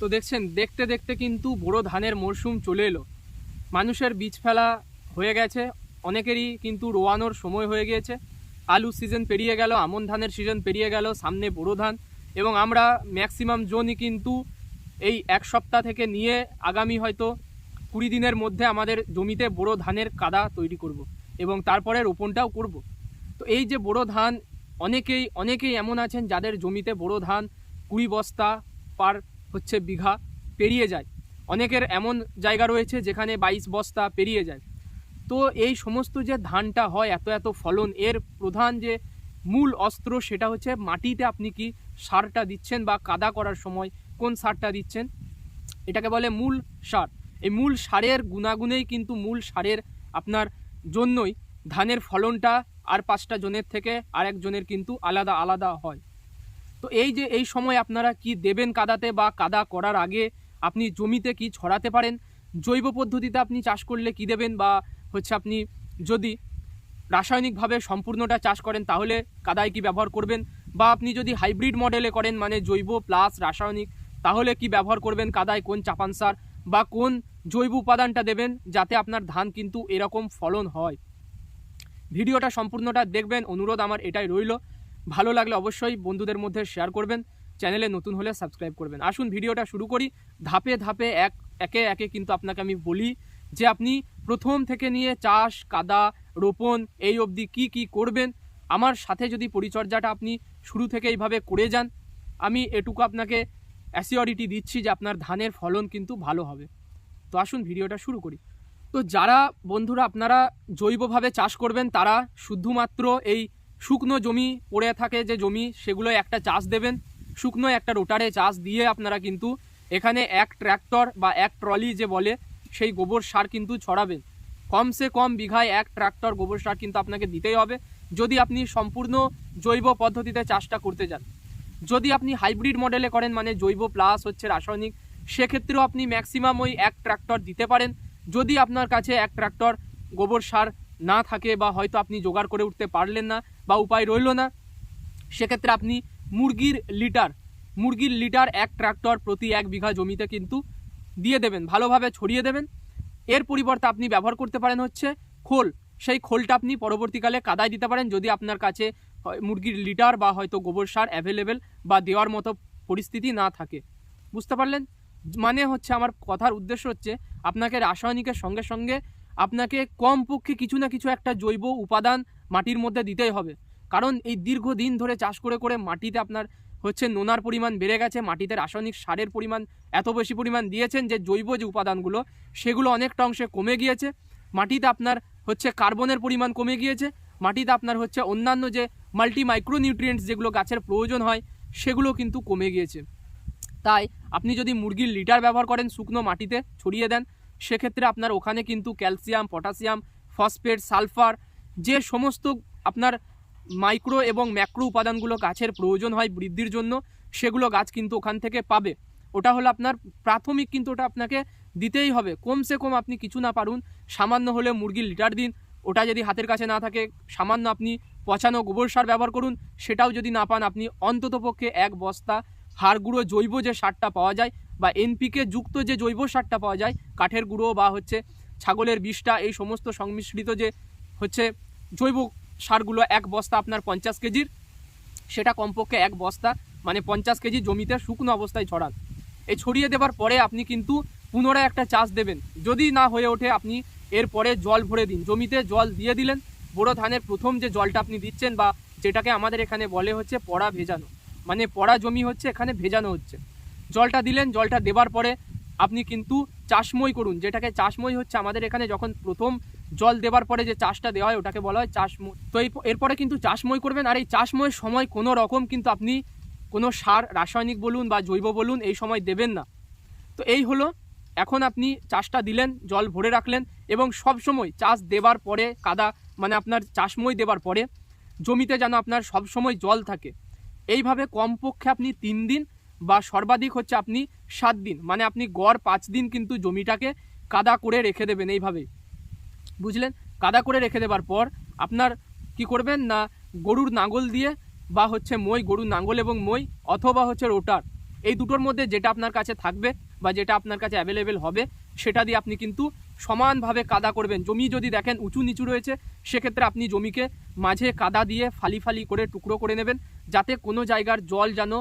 তো দেখছেন, দেখতে দেখতে কিন্তু বড় ধানের মরশুম চলে এলো। মানুষের বীজ ফেলা হয়ে গেছে, অনেকেরই কিন্তু রোয়ানোর সময় হয়ে গিয়েছে। আলু সিজন পেরিয়ে গেল, আমন ধানের সিজন পেরিয়ে গেল, সামনে বোরো ধান। এবং আমরা ম্যাক্সিমাম জোনই কিন্তু এই এক সপ্তাহ থেকে নিয়ে আগামী হয়তো কুড়ি দিনের মধ্যে আমাদের জমিতে বোরো ধানের কাদা তৈরি করব এবং তারপরে রোপণটাও করব। তো এই যে বোরো ধান, অনেকেই অনেকেই এমন আছেন যাদের জমিতে বোরো ধান কুড়ি বস্তা পার হচ্ছে বিঘা পেরিয়ে যায়। অনেকের এমন জায়গা রয়েছে যেখানে বাইশ বস্তা পেরিয়ে যায়। তো এই সমস্ত যে ধানটা হয়, এত এত ফলন, এর প্রধান যে মূল অস্ত্র সেটা হচ্ছে মাটিতে আপনি কি সারটা দিচ্ছেন বা কাদা করার সময় কোন সারটা দিচ্ছেন? এটাকে বলে মূল সার। এই মূল সারের গুণাগুণেই কিন্তু মূল সারের আপনার জন্যই ধানের ফলনটা আর পাঁচটা জনের থেকে আরেক জনের কিন্তু আলাদা আলাদা হয়। তো এই যে এই সময় আপনারা কি দেবেন কাদাতে বা কাদা করার আগে আপনি জমিতে কি ছড়াতে পারেন? জৈব পদ্ধতিতে আপনি চাষ করলে কি দেবেন? বা হচ্ছে আপনি যদি রাসায়নিকভাবে সম্পূর্ণটা চাষ করেন, তাহলে কাদায় কি ব্যবহার করবেন? বা আপনি যদি হাইব্রিড মডেলে করেন মানে জৈব প্লাস রাসায়নিক, তাহলে কি ব্যবহার করবেন? কাদায় কোন চাপান সার বা কোন জৈব উপাদানটা দেবেন যাতে আপনার ধান কিন্তু এরকম ফলন হয়? ভিডিওটা সম্পূর্ণটা দেখবেন। অনুরোধ আমার এটাই রইল। ভালো লাগলে অবশ্যই বন্ধুদের মধ্যে শেয়ার করবেন চ্যানেলে নতুন হলে সাবস্ক্রাইব করবেন। আসুন, ভিডিওটা শুরু করি। ধাপে ধাপে এক, একে একে কিন্তু আপনাকে আমি বলি যে আপনি প্রথম থেকে নিয়ে চাষ, কাদা, রোপণ এই অবধি কি কি করবেন, আমার সাথে যদি পরিচর্যাটা আপনি শুরু থেকে এইভাবে করে যান, আমি এটুকু আপনাকে অ্যাসিওরিটি দিচ্ছি যে আপনার ধানের ফলন কিন্তু ভালো হবে। তো আসুন, ভিডিওটা শুরু করি। তো যারা বন্ধুরা আপনারা জৈবভাবে চাষ করবেন, তারা শুধুমাত্র এই শুকনো জমি পড়ে থাকে যে জমি, সেগুলো একটা চাষ দেবেন। শুকনো একটা রোটারে চাষ দিয়ে আপনারা কিন্তু এখানে এক ট্র্যাক্টর বা এক ট্রলি যে বলে, সেই গোবর সার কিন্তু ছড়াবেন। কমসে কম বিঘায় এক ট্র্যাক্টর গোবর সার কিন্তু আপনাকে দিতেই হবে। যদি আপনি সম্পূর্ণ জৈব পদ্ধতিতে চাষটা করতে যান। যদি আপনি হাইব্রিড মডেলে করেন মানে জৈব প্লাস হচ্ছে রাসায়নিক, সেক্ষেত্রেও আপনি ম্যাক্সিমাম ওই এক ট্র্যাক্টর দিতে পারেন। যদি আপনার কাছে এক ট্র্যাক্টর গোবর সার না থাকে বা হয়তো আপনি জোগাড় করে উঠতে পারলেন না বা উপায় রইল না। সেক্ষেত্রে আপনি মুরগির লিটার মুরগির লিটার এক ট্রাক্টর প্রতি এক বিঘা জমিতে কিন্তু দিয়ে দেবেন, ভালোভাবে ছড়িয়ে দেবেন। এর পরিবর্তে আপনি ব্যবহার করতে পারেন হচ্ছে খোল। সেই খোলটা আপনি পরবর্তীকালে কাদায় দিতে পারেন যদি আপনার কাছে মুরগির লিটার বা হয়তো গোবর সার অ্যাভেলেবেল বা দেওয়ার মতো পরিস্থিতি না থাকে। বুঝতে পারলেন? মানে হচ্ছে আমার কথার উদ্দেশ্য হচ্ছে আপনাকে রাসায়নিকের সঙ্গে সঙ্গে আপনাকে কমপক্ষে কিছু না কিছু একটা জৈব উপাদান মাটির মধ্যে দিতেই হবে। কারণ এই দীর্ঘদিন ধরে চাষ করে করে মাটিতে আপনার হচ্ছে নোনার পরিমাণ বেড়ে গেছে, মাটিতে রাসায়নিক সারের পরিমাণ এত বেশি পরিমাণ দিয়েছেন যে জৈব যে উপাদানগুলো, সেগুলো অনেকটা অংশে কমে গিয়েছে। মাটিতে আপনার হচ্ছে কার্বনের পরিমাণ কমে গিয়েছে। মাটিতে আপনার হচ্ছে অন্যান্য যে মাল্টি মাইক্রোনিউট্রিয়েন্টস যেগুলো গাছের প্রয়োজন হয়, সেগুলো কিন্তু কমে গিয়েছে। তাই আপনি যদি মুরগির লিটার ব্যবহার করেন শুকনো মাটিতে ছড়িয়ে দেন, সেক্ষেত্রে আপনার ওখানে কিন্তু ক্যালসিয়াম, পটাশিয়াম, ফসফেট, সালফার যে সমস্ত আপনার মাইক্রো এবং ম্যাক্রো উপাদানগুলো গাছের প্রয়োজন হয় বৃদ্ধির জন্য, সেগুলো গাছ কিন্তু ওখান থেকে পাবে। ওটা হলো আপনার প্রাথমিক কিন্তু ওটা আপনাকে দিতেই হবে। কমসে কম আপনি কিছু না পারুন, সামান্য হলে মুরগির লিটার দিন। ওটা যদি হাতের কাছে না থাকে, সামান্য আপনি পচানো গোবর সার ব্যবহার করুন। সেটাও যদি না পান, আপনি অন্ততপক্ষে এক বস্তা হাড় গুঁড়ো জৈব যে সারটা পাওয়া যায় বা এনপিকে যুক্ত যে জৈব সারটা পাওয়া যায়, কাঠের গুঁড়ো বা হচ্ছে ছাগলের বিষটা, এই সমস্ত সংমিশ্রিত যে হচ্ছে জৈব সারগুলো এক বস্তা আপনার পঞ্চাশ কেজির, সেটা কমপক্ষে এক বস্তা মানে পঞ্চাশ কেজি জমিতে শুকনো অবস্থায় ছড়ান। এই ছড়িয়ে দেওয়ার পরে আপনি কিন্তু পুনরায় একটা চাষ দেবেন। যদি না হয়ে ওঠে, আপনি এরপরে জল ভরে দিন। জমিতে জল দিয়ে দিলেন বড় ধানের প্রথম যে জলটা আপনি দিচ্ছেন বা যেটাকে আমাদের এখানে বলে হচ্ছে পড়া ভেজানো। মানে পড়া জমি হচ্ছে, এখানে ভেজানো হচ্ছে। জলটা দিলেন, জলটা দেবার পরে আপনি কিন্তু চাষময় করুন, যেটাকে চাষময় হচ্ছে আমাদের এখানে যখন প্রথম জল দেবার পরে যে চাষটা দেওয়া হয়, ওটাকে বলা হয় চাষময়। তো এই এরপরে কিন্তু চাষময় করবেন, আর এই চাষময়ের সময় কোনো রকম কিন্তু আপনি কোনো সার, রাসায়নিক বলুন বা জৈব বলুন এই সময় দেবেন না। তো এই হলো, এখন আপনি চাষটা দিলেন, জল ভরে রাখলেন এবং সব সময় চাষ দেবার পরে কাদা মানে আপনার চাষময় দেবার পরে জমিতে যেন আপনার সব সময় জল থাকে। এইভাবে কমপক্ষে আপনি তিন দিন বা সর্বাধিক হচ্ছে আপনি সাত দিন। মানে আপনি গড় পাঁচ দিন কিন্তু জমিটাকে কাদা করে রেখে দেবেন এইভাবেই বুঝলেন? কাদা করে রেখে দেবার পর আপনার কি করবেন না, গরুর নাঙ্গল দিয়ে বা হচ্ছে মই, গরুর নাঙ্গল এবং মই অথবা হচ্ছে রোটার, এই দুটোর মধ্যে যেটা আপনার কাছে থাকবে বা যেটা আপনার কাছে অ্যাভেলেবেল হবে, সেটা দিয়ে আপনি কিন্তু সমানভাবে কাদা করবেন। জমি যদি দেখেন উঁচু নিচু রয়েছে, সেক্ষেত্রে আপনি জমিকে মাঝে কাদা দিয়ে ফালি ফালি করে টুকরো করে নেবেন, যাতে কোনো জায়গার জল যেন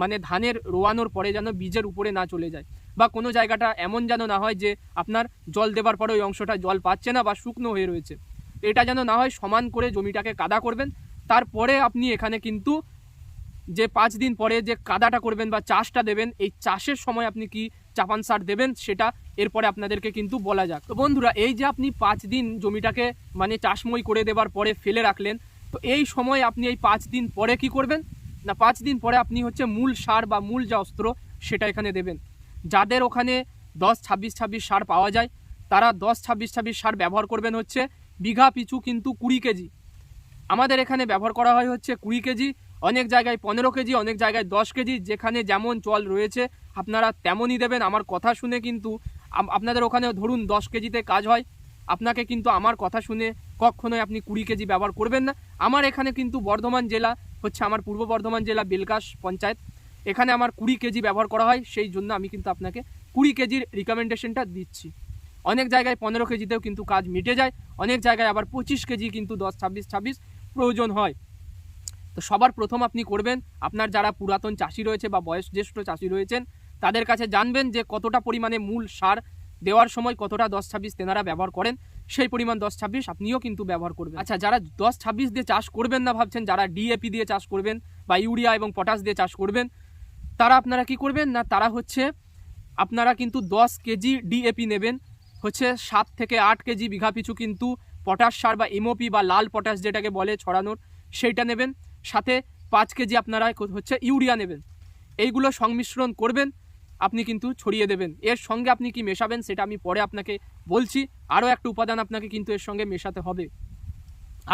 মানে ধানের রোয়ানোর পরে যেন বীজের উপরে না চলে যায় বা কোনো জায়গাটা এমন যেন না হয় যে আপনার জল দেবার পরে ওই অংশটা জল পাচ্ছে না বা শুকনো হয়ে রয়েছে। এটা যেন না হয় সমান করে জমিটাকে কাদা করবেন। তারপরে আপনি এখানে কিন্তু যে পাঁচ দিন পরে যে কাদাটা করবেন বা চাষটা দেবেন, এই চাষের সময় আপনি কি চাপান সার দেবেন সেটা এরপরে আপনাদেরকে কিন্তু বলা যাক। তো বন্ধুরা, এই যে আপনি পাঁচ দিন জমিটাকে মানে চাষময় করে দেবার পরে ফেলে রাখলেন, তো এই সময় আপনি এই পাঁচ দিন পরে কি করবেন? না, পাঁচ দিন পরে আপনি হচ্ছে মূল সার বা মূল যা অস্ত্র সেটা এখানে দেবেন। যাদের ওখানে দশ ছাব্বিশ ছাব্বিশ সার পাওয়া যায়, তারা দশ ছাব্বিশ ছাব্বিশ সার ব্যবহার করবেন হচ্ছে বিঘা পিছু কিন্তু কুড়ি কেজি। আমাদের এখানে ব্যবহার করা হয় হচ্ছে কুড়ি কেজি, অনেক জায়গায় পনেরো কেজি, অনেক জায়গায় দশ কেজি, যেখানে যেমন চল রয়েছে, আপনারা তেমনই দেবেন। আমার কথা শুনে কিন্তু আপনাদের ওখানে ধরুন দশ কেজিতে কাজ হয়, আপনাকে কিন্তু আমার কথা শুনে কখনোই আপনি কুড়ি কেজি ব্যবহার করবেন না। আমার এখানে কিন্তু বর্ধমান জেলা হচ্ছে আমার পূর্ব বর্ধমান জেলা বেলকাশ পঞ্চায়েত। এখানে আমার কুড়ি কেজি ব্যবহার করা হয়, সেই জন্য আমি কিন্তু আপনাকে কুড়ি কেজির রিকমেন্ডেশনটা দিচ্ছি। অনেক জায়গায় পনেরো কেজিতেও কিন্তু কাজ মিটে যায়, অনেক জায়গায় আবার পঁচিশ কেজি কিন্তু দশ, ছাব্বিশ ছাব্বিশ প্রয়োজন হয়। তো সবার প্রথম আপনি করবেন, আপনার যারা পুরাতন চাষি রয়েছে বা বয়োজ্যেষ্ঠ চাষি রয়েছেন, তাদের কাছে জানবেন যে কতটা পরিমাণে মূল সার দেওয়ার সময় কতটা দশ, ছাব্বিশ তেনারা ব্যবহার করেন। সেই পরিমাণ দশ ছাব্বিশ আপনিও কিন্তু ব্যবহার করবেন। আচ্ছা যারা দশ ছাব্বিশ দিয়ে চাষ করবেন না ভাবছেন, যারা ডিএপি দিয়ে চাষ করবেন বা ইউরিয়া এবং পটাশ দিয়ে চাষ করবেন, তারা আপনারা কি করবেন না, তারা হচ্ছে আপনারা কিন্তু দশ কেজি ডিএপি নেবেন, হচ্ছে সাত থেকে আট কেজি বিঘা পিছু কিন্তু পটাশ সার বা এমওপি বা লাল পটাশ যেটাকে বলে ছড়ানোর, সেইটা নেবেন। সাথে পাঁচ কেজি আপনারা হচ্ছে ইউরিয়া নেবেন। এইগুলো সংমিশ্রণ করবেন আপনি কিন্তু ছড়িয়ে দেবেন। এর সঙ্গে আপনি কি মেশাবেন সেটা আমি পরে আপনাকে বলছি। আরও একটা উপাদান আপনাকে কিন্তু এর সঙ্গে মেশাতে হবে।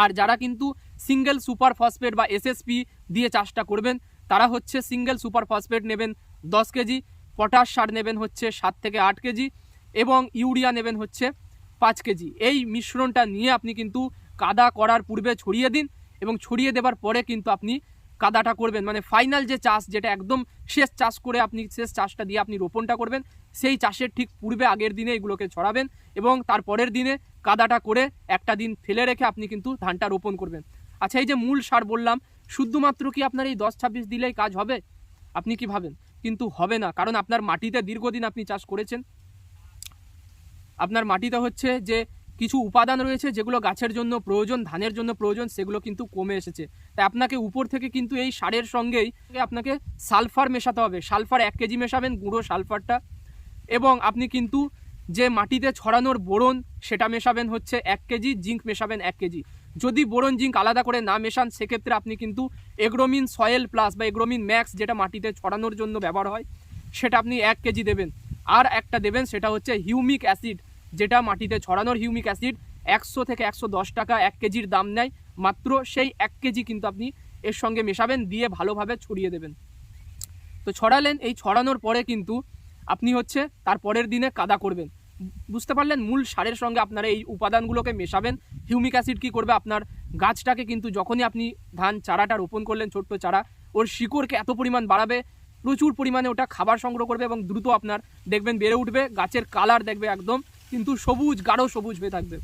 আর যারা কিন্তু সিঙ্গেল সুপার ফসফেট বা এসএসপি দিয়ে চাষটা করবেন, তারা হচ্ছে সিঙ্গেল সুপার ফসফেট নেবেন দশ কেজি, পটাশ সার নেবেন হচ্ছে সাত থেকে আট কেজি এবং ইউরিয়া নেবেন হচ্ছে পাঁচ কেজি। এই মিশ্রণটা নিয়ে আপনি কিন্তু কাদা করার পূর্বে ছড়িয়ে দিন এবং ছড়িয়ে দেবার পরে কিন্তু আপনি কাদাটা করবেন। মানে ফাইনাল যে চাষ, যেটা একদম শেষ চাষ করে আপনি, শেষ চাষটা দিয়ে আপনি রোপণটা করবেন, সেই চাষের ঠিক পূর্বে, আগের দিনে এগুলোকে ছড়াবেন এবং তার পরের দিনে কাদাটা করে একটা দিন ফেলে রেখে আপনি কিন্তু ধানটা রোপণ করবেন। আচ্ছা এই যে মূল সার বললাম, শুধুমাত্র কি আপনার এই দশ ছাব্বিশ দিলেই কাজ হবে? আপনি কি ভাবেন? কিন্তু হবে না, কারণ আপনার মাটিতে দীর্ঘদিন আপনি চাষ করেছেন। আপনার মাটিতে হচ্ছে যে কিছু উপাদান রয়েছে যেগুলো গাছের জন্য প্রয়োজন, ধানের জন্য প্রয়োজন, সেগুলো কিন্তু কমে এসেছে। তাই আপনাকে উপর থেকে কিন্তু এই সারের সঙ্গেই আপনাকে সালফার মেশাতে হবে। সালফার এক কেজি মেশাবেন, গুঁড়ো সালফারটা। এবং আপনি কিন্তু যে মাটিতে ছড়ানোর বোরন, সেটা মেশাবেন হচ্ছে এক কেজি, জিঙ্ক মেশাবেন এক কেজি। যদি বোরন, জিঙ্ক আলাদা করে না মেশান, সেক্ষেত্রে আপনি কিন্তু এগ্রোমিন সয়েল প্লাস বা এগ্রোমিন ম্যাক্স যেটা মাটিতে ছড়ানোর জন্য ব্যবহার হয়, সেটা আপনি এক কেজি দেবেন। আর একটা দেবেন, সেটা হচ্ছে হিউমিক অ্যাসিড। যেটা মাটিতে ছড়ানোর হিউমিক অ্যাসিড একশো থেকে একশো দশ টাকা এক কেজির দাম নেয়। মাত্র সেই এক কেজি কিন্তু আপনি এর সঙ্গে মেশাবেন, দিয়ে ভালোভাবে ছড়িয়ে দেবেন। তো ছড়ালেন, এই ছড়ানোর পরে কিন্তু আপনি হচ্ছে তার পরের দিনে কাদা করবেন। বুঝতে পারলেন? মূল সারের সঙ্গে আপনারা এই উপাদানগুলোকে মেশাবেন। হিউমিক অ্যাসিড কী করবে? আপনার গাছটাকে কিন্তু যখনই আপনি ধান চারাটা রোপণ করলেন, ছোট্ট চারা, ওর শিকড়কে এত পরিমাণ বাড়াবে, প্রচুর পরিমাণে ওটা খাবার সংগ্রহ করবে এবং দ্রুত আপনার দেখবেন বেড়ে উঠবে, গাছের কালার দেখবে একদম কিন্তু সবুজ, গাঢ় সবুজ হয়ে থাকবে।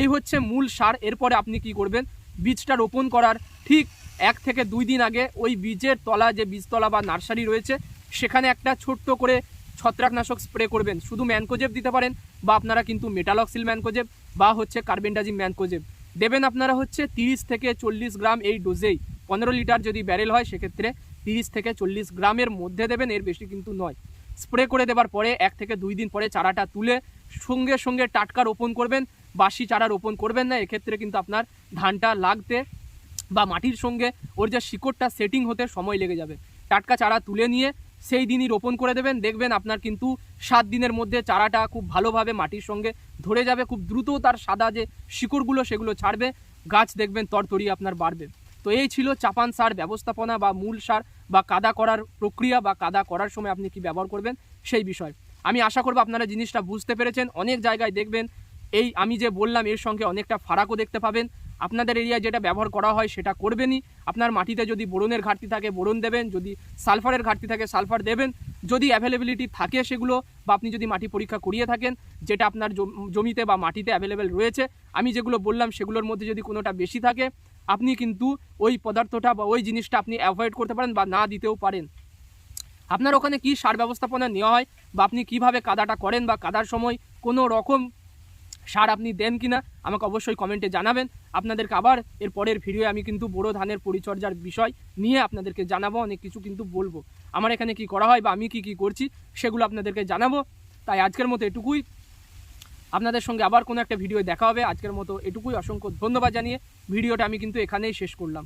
এই হচ্ছে মূল সার। এরপরে আপনি কি করবেন? বীজটা রোপণ করার ঠিক এক থেকে দুই দিন আগে ওই বীজের তলা, যে বীজতলা বা নার্সারি রয়েছে, সেখানে একটা ছোট্ট করে ছত্রাকনাশক স্প্রে করবেন। শুধু ম্যানকোজেব দিতে পারেন বা আপনারা কিন্তু মেটালক্সিল ম্যানকোজেব বা হচ্ছে কার্বেন্ডাজিম ম্যানকোজেব। দেবেন আপনারা হচ্ছে তিরিশ থেকে চল্লিশ গ্রাম এই ডোজেই। পনেরো লিটার যদি ব্যারেল হয়, সেক্ষেত্রে তিরিশ থেকে চল্লিশ গ্রামের মধ্যে দেবেন, এর বেশি কিন্তু নয়। স্প্রে করে দেওয়ার পরে এক থেকে দুই দিন পরে চারাটা তুলে সঙ্গে সঙ্গে টাটকা রোপণ করবেন, বাসি চারা রোপণ করবেন না, এক্ষেত্রে কিন্তু আপনার ধানটা লাগতে বা মাটির সঙ্গে ওর যে শিকড়টা সেটিং হতে সময় লেগে যাবে। টাটকা চারা তুলে নিয়ে সেই দিনই রোপণ করে দেবেন, দেখবেন আপনার কিন্তু সাত দিনের মধ্যে চারাটা খুব ভালোভাবে মাটির সঙ্গে ধরে যাবে, খুব দ্রুত তার সাদা যে শিকড়গুলো সেগুলো ছাড়বে, গাছ দেখবেন তরতরি আপনার বাড়বে। তো এই ছিল চাপান সার ব্যবস্থাপনা বা মূল সার বা কাদা করার প্রক্রিয়া বা কাদা করার সময় আপনি কি ব্যবহার করবেন, সেই বিষয়। আমি আশা করব আপনারা জিনিসটা বুঝতে পেরেছেন। অনেক জায়গায় দেখবেন এই আমি যে বললাম, এর সঙ্গে অনেকটা ফারাকও দেখতে পাবেন। আপনাদের এরিয়ায় যেটা ব্যবহার করা হয় সেটা করবেনই। আপনার মাটিতে যদি বোরনের ঘাটতি থাকে, বোরন দেবেন। যদি সালফারের ঘাটতি থাকে, সালফার দেবেন। যদি অ্যাভেলেবিলিটি থাকে সেগুলো বা আপনি যদি মাটি পরীক্ষা করিয়ে থাকেন, যেটা আপনার জম- জমিতে বা মাটিতে অ্যাভেলেবেল রয়েছে, আমি যেগুলো বললাম সেগুলোর মধ্যে যদি কোনোটা বেশি থাকে, আপনি কিন্তু ওই পদার্থটা বা ওই জিনিসটা আপনি অ্যাভয়েড করতে পারেন বা না দিতেও পারেন। আপনার ওখানে কি সার ব্যবস্থাপনা নেওয়া হয় বা আপনি কীভাবে কাদাটা করেন বা কাদার সময় কোনো রকম সার আপনি দেন কিনা, আমাকে অবশ্যই কমেন্টে জানাবেন। আপনাদেরকে আবার এর পরের ভিডিও আমি কিন্তু বোরো ধানের পরিচর্যার বিষয় নিয়ে আপনাদেরকে জানাব, অনেক কিছু কিন্তু বলব। আমার এখানে কি করা হয় বা আমি কি কি করছি সেগুলো আপনাদেরকে জানাব। তাই আজকের মতো এটুকুই। আপনাদের সঙ্গে আবার কোনো একটা ভিডিও দেখা হবে। আজকের মতো এটুকুই। অসংখ্য ধন্যবাদ জানিয়ে ভিডিওটা আমি কিন্তু এখানেই শেষ করলাম।